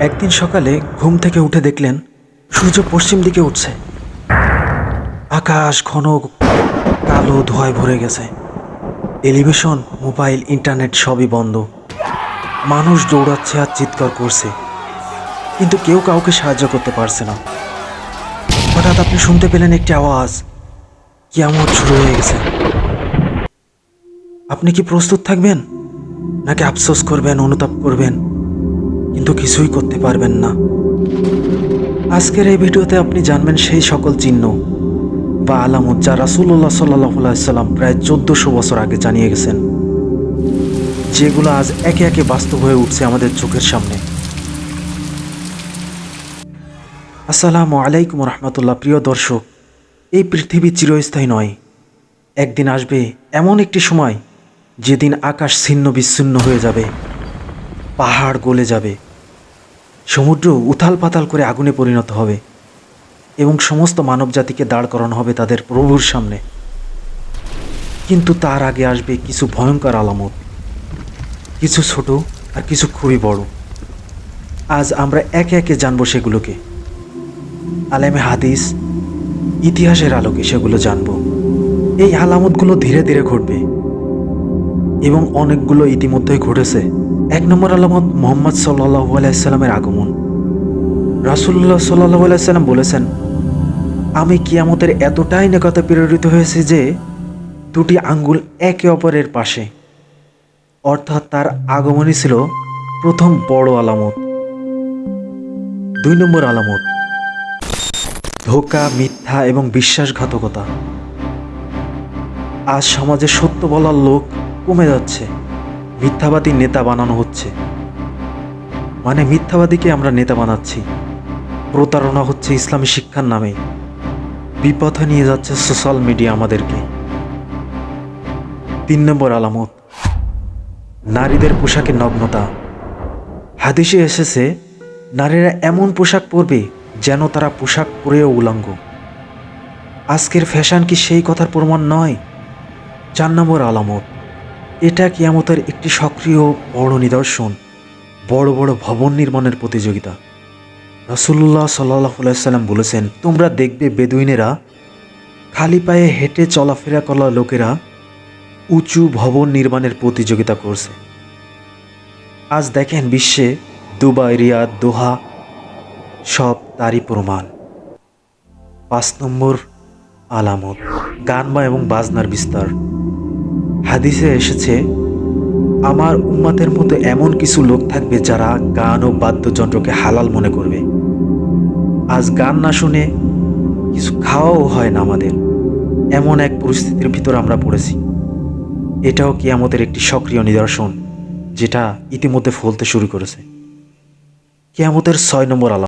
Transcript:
একদিন সকালে ঘুম থেকে উঠে দেখলেন সূর্য পশ্চিম দিকে উঠছে। আকাশ ঘন কালো ধোঁয়ায় ভরে গেছে। টেলিভিশন, মোবাইল, ইন্টারনেট সবই বন্ধ। মানুষ দৌড়াচ্ছে আর চিৎকার করছে। কিন্তু কেউ কাউকে সাহায্য করতে পারছে না। হঠাৎ আপনি শুনতে পেলেন একটি আওয়াজ। কিয়ামত শুরু হয়ে গেছে? আপনি কি প্রস্তুত থাকবেন? নাকি আফসোস করবেন, অনুতাপ করবেন? কিন্তু কিছুই করতে পারবেন না। আজকের এই ভিডিওতে আপনি জানবেন সেই সকল চিহ্ন বা আলামত যা রাসুল্লাহ সাল্লাম প্রায় চোদ্দশো বছর আগে জানিয়ে গেছেন, যেগুলো আজ একে একে বাস্তব হয়ে উঠছে আমাদের চোখের সামনে। আসসালামু আলাইকুম রহমতুল্লাহ, প্রিয় দর্শক, এই পৃথিবী চিরস্থায়ী নয়। একদিন আসবে এমন একটি সময় যেদিন আকাশ ছিন্ন বিচ্ছিন্ন হয়ে যাবে, পাহাড় গলে যাবে। সমুদ্র উথাল পাতাল করে আগুনে পরিণত হবে এবং সমস্ত মানবজাতিকে দাঁড় করানো হবে তাদের প্রভুর সামনে। কিন্তু তার আগে আসবে কিছু ভয়ঙ্কর আলামত। কিছু ছোট আর কিছু খুবই বড়। আজ আমরা একে একে জানব সেগুলোকে। আলেমে হাদিস, ইতিহাসের আলোকে সেগুলো জানব। এই আলামতগুলো ধীরে ধীরে ঘটবে এবং অনেকগুলো ইতিমধ্যেই ঘটেছে। এক নম্বর আলামত মোহাম্মদ সাল্লাহ আলাইসাল্লামের আগমন। রাসুল্লাহ সাল্লাহ আলাইসাল্লাম বলেছেন, আমি কিয়ামতের এতটাই নিকটে প্রেরিত হয়েছি যে, দুটি আঙ্গুল একে অপরের পাশে। অর্থাৎ তার আগমনই ছিল প্রথম বড় আলামত। দুই নম্বর আলামত, ধোকা, মিথ্যা এবং বিশ্বাসঘাতকতা। আজ সমাজে সত্য বলার লোক কমে যাচ্ছে। মিথ্যাবাদী নেতা বানানো হচ্ছে। মানে মিথ্যাবাদীকে আমরা নেতা বানাচ্ছি। প্রতারণা হচ্ছে ইসলামী শিক্ষার নামে। বিপথে নিয়ে যাচ্ছে সোশ্যাল মিডিয়া আমাদেরকে। তিন নম্বর আলামত, নারীদের পোশাকে নগ্নতা। হাদিসে এসেছে, নারীরা এমন পোশাক পরবে যেন তারা পোশাক পরেও উলঙ্গ। আজকের ফ্যাশন কি সেই কথার প্রমাণ নয়? চার নম্বর আলামত এটা কিয়ামতের একটি সক্রিয় বড় নিদর্শন, বড় বড় ভবন নির্মাণের প্রতিযোগিতা। রসুল্লাহ সাল্লাহ সাল্লাম বলেছেন, তোমরা দেখবে বেদুইনেরা খালি পায়ে হেঁটে চলাফেরা করা লোকেরা উঁচু ভবন নির্মাণের প্রতিযোগিতা করছে। আজ দেখেন বিশ্বে দুবাই, রিয়াদ, দোহা সব তারই প্রমাণ। পাঁচ নম্বর আলামত, গান বা এবং বাজনার বিস্তার। হাদিসে এসেছে, আমার উম্মাতের মতো এমন কিছু লোক থাকবে যারা গান ও বাদ্যযন্ত্রকে হালাল মনে করবে। আজ গান না শুনে কিছু খাওয়াও হয় না আমাদের। এমন এক পরিস্থিতির ভিতর আমরা পড়েছি। এটাও কিয়ামতের একটি সক্রিয় নিদর্শন, যেটা ইতিমধ্যে ফলতে শুরু করেছে। কিয়ামতের ছয় নম্বর আলাম